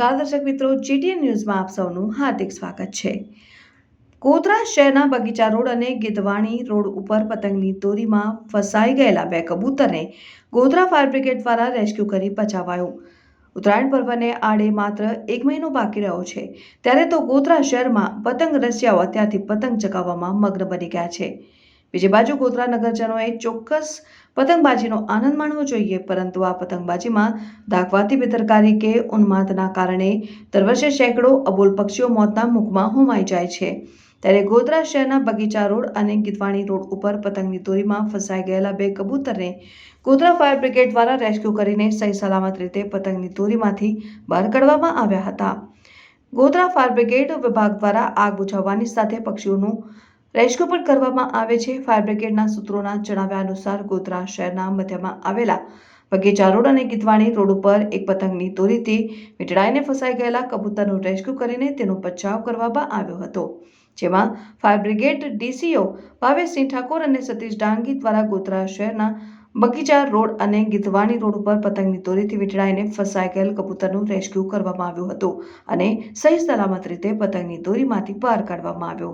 નમસ્કાર દર્શક મિત્રો જીટીએન ન્યૂઝમાં આપ સૌનું હાર્દિક સ્વાગત છે. ગોધરા શહેરના બગીચા રોડ અને ગીધવાણી રોડ ઉપર પતંગની દોરીમાં ફસાઈ ગયેલા બે કબૂતરને ગોધરા ફાયર બ્રિગેડ દ્વારા રેસ્ક્યુ કરી બચાવાયો. ઉત્તરાયણ પર્વને આડે માત્ર એક મહિનો બાકી રહ્યો છે, ત્યારે તો ગોધરા શહેરમાં પતંગ રસિયાઓ અત્યારથી પતંગ ચગાવવામાં મગ્ન બની ગયા છે. બીજી બાજુ ગોધરા નગરજનોએ ચોક્કસ પતંગબાજીનો આનંદ માણવો જોઈએ, પરંતુ આ પતંગબાજીમાં દાખવાતી બેદરકારી કે ઉન્માદના કારણે દર વર્ષે સેંકડો અબોલ પક્ષીઓ મોતના મુખમાં હોમાઈ જાય છે. ત્યારે ગોધરા શહેરના બગીચા રોડ અને ગીતવાણી રોડ ઉપર પતંગની દોરીમાં ફસાઈ ગયેલા બે કબૂતરને ગોધરા ફાયર બ્રિગેડ દ્વારા રેસ્ક્યુ કરીને સહી સલામત રીતે પતંગની દોરીમાંથી બહાર કાઢવામાં આવ્યા હતા. ગોધરા ફાયર બ્રિગેડ વિભાગ દ્વારા આગ બુઝાવવાની સાથે પક્ષીઓનું રેસ્ક્યુ પણ કરવામાં આવે છે. ફાયર બ્રિગેડના સૂત્રોના જણાવ્યા અનુસાર ગોધરા શહેરના મધ્યમાં આવેલા બગીચા રોડ અને ગીતવાણી રોડ ઉપર એક પતંગની દોરીથી વીંટળાઈને ફસાઈ ગયેલા કબૂતરનું રેસ્ક્યુ કરીને તેનો બચાવ કરવામાં આવ્યો હતો. જેમાં fire brigade DCO Bhaveshsinh Thakor અને સતીશ ડાંગી દ્વારા ગોધરા શહેરના બગીચા રોડ અને ગીતવાણી રોડ ઉપર પતંગની દોરીથી વીંટળાઈને ફસાઈ ગયેલ કબૂતરનું રેસ્ક્યુ કરવામાં આવ્યું હતું અને સહી સલામત રીતે પતંગની દોરીમાંથી બહાર કાઢવામાં આવ્યો.